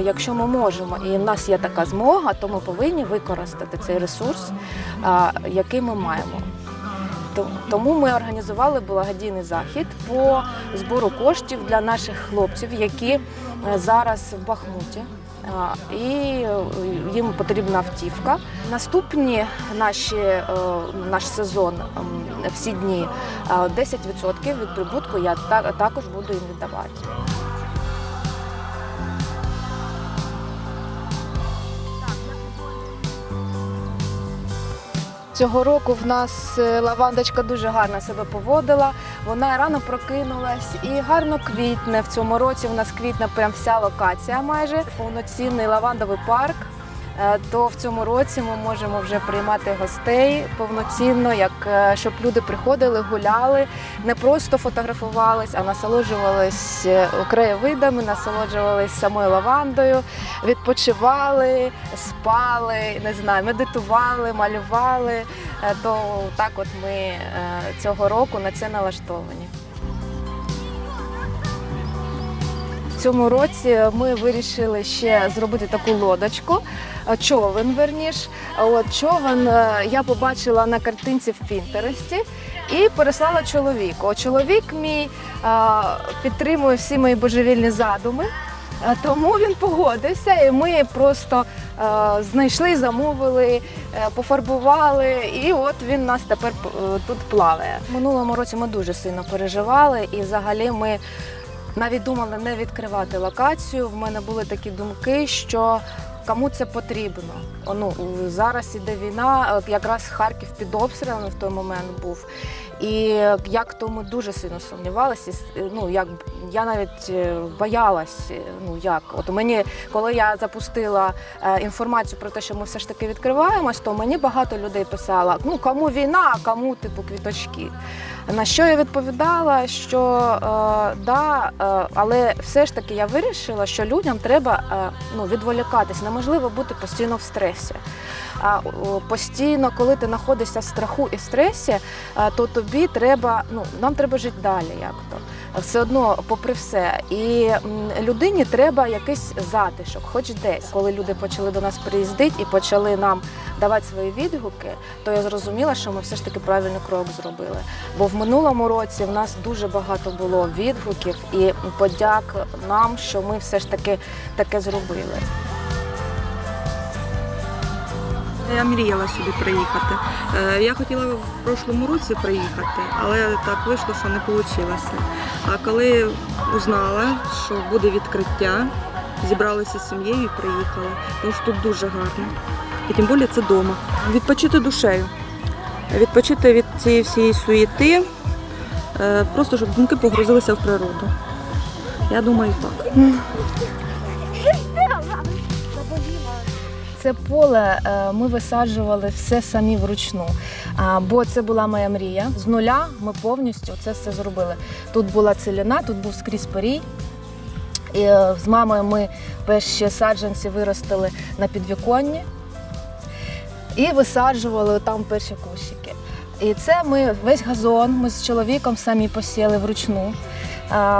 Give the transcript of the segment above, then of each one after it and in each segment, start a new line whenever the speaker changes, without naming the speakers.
якщо ми можемо і в нас є така змога, то ми повинні використати цей ресурс, який ми маємо. Тому ми організували благодійний захід по збору коштів для наших хлопців, які е, зараз в Бахмуті. І е, їм потрібна автівка. Наступні наші, е, наш сезон, ем, всі дні, е, 10% від прибутку я та- також буду їм віддавати. Цього року в нас е, лавандочка дуже гарно себе поводила. Вона рано прокинулась і гарно квітне. В цьому році у нас квітне прям вся локація майже повноцінний лавандовий парк. Е, То в цьому році ми можемо вже приймати гостей повноцінно, як е, щоб люди приходили, гуляли, не просто фотографувались, а насолоджувались е, краєвидами, насолоджувались самою лавандою, відпочивали, спали, не знаю, медитували, малювали. То так, от ми цього року на це налаштовані. Цьому році ми вирішили ще зробити таку лодочку, е, човен верніш. От човен е, я побачила на картинці в Пінтересті і переслала чоловіку. Чоловік мій е, підтримує всі мої божевільні задуми. Тому він погодився, і ми просто знайшли, замовили, пофарбували, і от він нас тепер тут плаває. Минулому році ми дуже сильно переживали, і взагалі ми навіть думали не відкривати локацію. В мене були такі думки, що кому це потрібно. Ну, зараз іде війна, е, якраз Харків під обстрілами в той момент був. І як то ми дуже сильно сумнівалися. і Ну як я навіть е, боялась. е, Ну як, от мені, коли я запустила е, інформацію про те, що ми все ж таки відкриваємось, то мені багато людей писало: ну кому війна, а кому типу квіточки. На що я відповідала, що е, да, е, але все ж таки я вирішила, що людям треба е, ну, відволікатись. Неможливо бути постійно в стресі. А о, постійно, коли ти знаходишся в страху і стресі, е, то тобі треба, ну нам треба жити далі, як то. Все одно, попри все, і людині треба якийсь затишок, хоч десь. Коли люди почали до нас приїздити і почали нам давати свої відгуки, то я зрозуміла, що ми все ж таки правильний крок зробили. Бо в минулому році в нас дуже багато було відгуків і подяк нам, що ми все ж таки таке зробили.
Я мріяла сюди приїхати. Е, Я хотіла в прошлому році приїхати, але так вийшло, що не вийшло. А коли узнала, що буде відкриття, зібралися з сім'єю і приїхали. Тому що тут дуже гарно. І тим більше це вдома. Відпочити душею, відпочити від цієї всієї суєти, е, просто щоб думки погрузилися в природу. Я думаю, так.
Це поле е, ми висаджували все самі вручну. Бо це була моя мрія. З нуля ми повністю це все зробили. Тут була целіна, тут був скрізь порій. І е, з мамою ми перші саджанці виростили на підвіконні і висаджували там перші кущики. І це ми весь газон, ми з чоловіком самі посіяли вручну.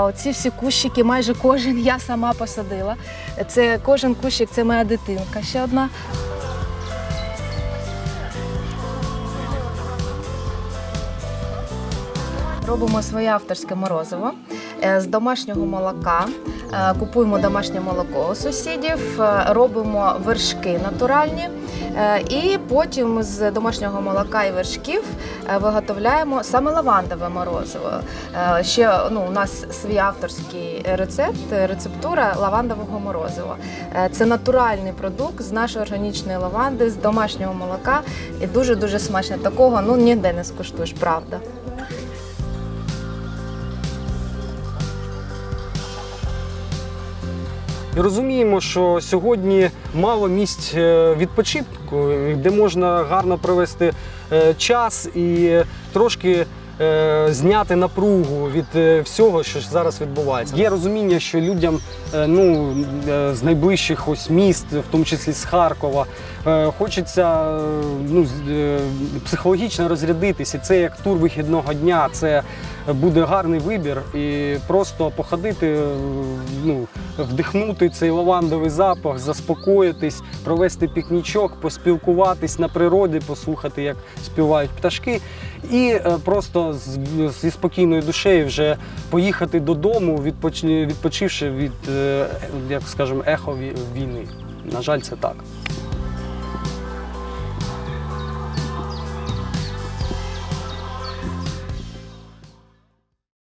Оці всі кущики, майже кожен я сама посадила. Це кожен кущик це моя дитинка ще одна. Робимо своє авторське морозиво е, з домашнього молока. Е, Купуємо домашнє молоко у сусідів, е, робимо вершки натуральні. Е, І потім з домашнього молока і вершків е, виготовляємо саме лавандове морозиво. Е, Ще ну, у нас свій авторський рецепт, рецептура лавандового морозива. Це натуральний продукт з нашої органічної лаванди, з домашнього молока. І дуже-дуже смачно. Такого ну, ніде не скуштуєш, правда.
І розуміємо, що сьогодні мало місць е, відпочинку, де можна гарно провести е, час і трошки е, зняти напругу від всього, що зараз відбувається. Є розуміння, що людям ну, з найближчих ось міст, в тому числі з Харкова, хочеться ну, психологічно розрядитися. Це як тур вихідного дня. Це буде гарний вибір і просто походити, ну, вдихнути цей лавандовий запах, заспокоїтись, провести пікнічок, поспілкуватись на природі, послухати, як співають пташки, і е, просто зі спокійною душею вже поїхати додому, відпоч- відпочивши від, е, як скажемо, ехо війни. На жаль, це так.